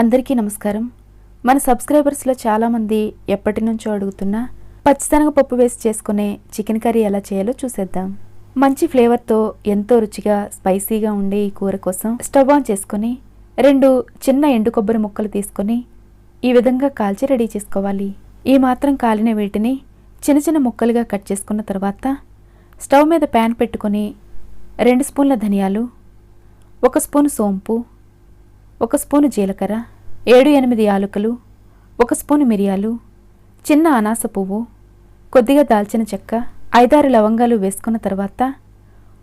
అందరికీ నమస్కారం. మన సబ్స్క్రైబర్స్లో చాలామంది ఎప్పటి నుంచో అడుగుతున్న పచ్చిశనగ పప్పు వేసి చేసుకునే చికెన్ కర్రీ ఎలా చేయాలో చూసేద్దాం. మంచి ఫ్లేవర్తో ఎంతో రుచిగా స్పైసీగా ఉండే ఈ కూర కోసం స్టవ్ ఆన్ చేసుకొని రెండు చిన్న ఎండు కొబ్బరి ముక్కలు తీసుకొని ఈ విధంగా కాల్చి రెడీ చేసుకోవాలి. ఈ మాత్రం కాలిన వీటిని చిన్న చిన్న ముక్కలుగా కట్ చేసుకున్న తర్వాత స్టవ్ మీద ప్యాన్ పెట్టుకొని రెండు స్పూన్ల ధనియాలు ఒక స్పూన్ సోంపు ఒక స్పూను జీలకర్ర ఏడు ఎనిమిది యాలకులు ఒక స్పూను మిరియాలు చిన్న అనాస పువ్వు కొద్దిగా దాల్చిన చెక్క ఐదారు లవంగాలు వేసుకున్న తర్వాత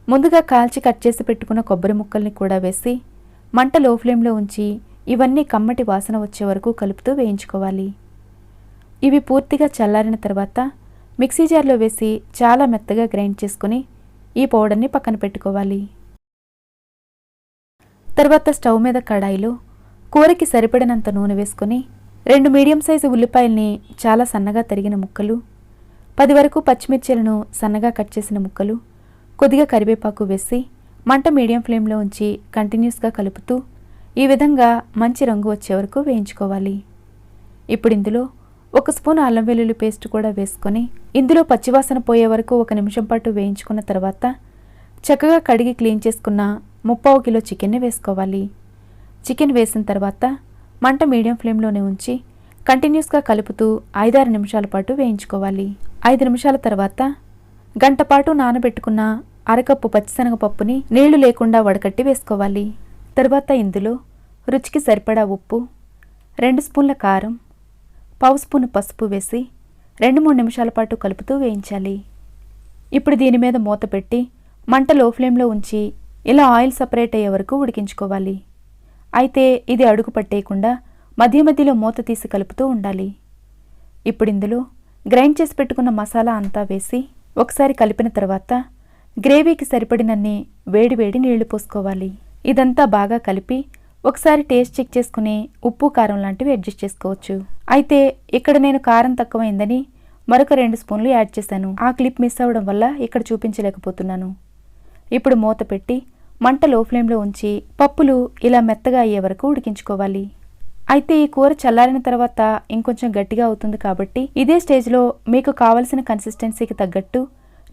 ముందుగా కాల్చి కట్ చేసి పెట్టుకున్న కొబ్బరి ముక్కల్ని కూడా వేసి మంట లో ఫ్లేమ్లో ఉంచి ఇవన్నీ కమ్మటి వాసన వచ్చే వరకు కలుపుతూ వేయించుకోవాలి. ఇవి పూర్తిగా చల్లారిన తర్వాత మిక్సీ జార్లో వేసి చాలా మెత్తగా గ్రైండ్ చేసుకుని ఈ పౌడర్ని పక్కన పెట్టుకోవాలి. తర్వాత స్టవ్ మీద కడాయిలో కూరకి సరిపడినంత నూనె వేసుకొని రెండు మీడియం సైజు ఉల్లిపాయల్ని చాలా సన్నగా తరిగిన ముక్కలు పది వరకు పచ్చిమిర్చిలను సన్నగా కట్ చేసిన ముక్కలు కొద్దిగా కరివేపాకు వేసి మంట మీడియం ఫ్లేమ్లో ఉంచి కంటిన్యూస్గా కలుపుతూ ఈ విధంగా మంచి రంగు వచ్చే వరకు వేయించుకోవాలి. ఇప్పుడు ఇందులో ఒక స్పూన్ అల్లం వెల్లుల్లి పేస్ట్ కూడా వేసుకొని ఇందులో పచ్చివాసన పోయే వరకు ఒక నిమిషం పాటు వేయించుకున్న తర్వాత చక్కగా కడిగి క్లీన్ చేసుకున్న ముప్పావు కిలో చికెన్ని వేసుకోవాలి. చికెన్ వేసిన తర్వాత మంట మీడియం ఫ్లేమ్లోనే ఉంచి కంటిన్యూస్గా కలుపుతూ ఐదారు నిమిషాల పాటు వేయించుకోవాలి. ఐదు నిమిషాల తర్వాత గంట పాటు నానబెట్టుకున్న అరకప్పు పచ్చిశనగపప్పుని నీళ్ళు లేకుండా వడకట్టి వేసుకోవాలి. తర్వాత ఇందులో రుచికి సరిపడా ఉప్పు రెండు స్పూన్ల కారం పావు స్పూన్ పసుపు వేసి రెండు మూడు నిమిషాల పాటు కలుపుతూ వేయించాలి. ఇప్పుడు దీని మీద మూత పెట్టి మంట లో ఫ్లేమ్లో ఉంచి ఇలా ఆయిల్ సపరేట్ అయ్యే వరకు ఉడికించుకోవాలి. అయితే ఇది అడుగు పట్టేయకుండా మధ్య మధ్యలో మూత తీసి కలుపుతూ ఉండాలి. ఇప్పుడు ఇందులో గ్రైండ్ చేసి పెట్టుకున్న మసాలా అంతా వేసి ఒకసారి కలిపిన తర్వాత గ్రేవీకి సరిపడినన్ని వేడి వేడి నీళ్ళు పోసుకోవాలి. ఇదంతా బాగా కలిపి ఒకసారి టేస్ట్ చెక్ చేసుకుని ఉప్పు కారం లాంటివి అడ్జస్ట్ చేసుకోవచ్చు. అయితే ఇక్కడ నేను కారం తక్కువైందని మరొక రెండు స్పూన్లు యాడ్ చేశాను. ఆ క్లిప్ మిస్ అవ్వడం వల్ల ఇక్కడ చూపించలేకపోతున్నాను. ఇప్పుడు మూత పెట్టి మంట లో ఫ్లేమ్లో ఉంచి పప్పులు ఇలా మెత్తగా అయ్యే వరకు ఉడికించుకోవాలి. అయితే ఈ కూర చల్లారిన తర్వాత ఇంకొంచెం గట్టిగా అవుతుంది కాబట్టి ఇదే స్టేజ్లో మీకు కావలసిన కన్సిస్టెన్సీకి తగ్గట్టు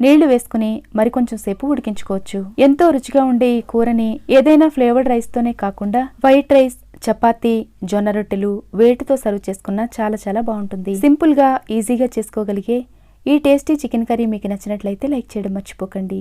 నీళ్ళు వేసుకుని మరికొంచెం సేపు ఉడికించుకోవచ్చు. ఎంతో రుచిగా ఉండే ఈ కూరని ఏదైనా ఫ్లేవర్డ్ రైస్తోనే కాకుండా వైట్ రైస్ చపాతీ జొన్న రొట్టెలు వేటితో సర్వ్ చేసుకున్నా చాలా చాలా బాగుంటుంది. సింపుల్గా ఈజీగా చేసుకోగలిగే ఈ టేస్టీ చికెన్ కర్రీ మీకు నచ్చినట్లయితే లైక్ చేయడం మర్చిపోకండి.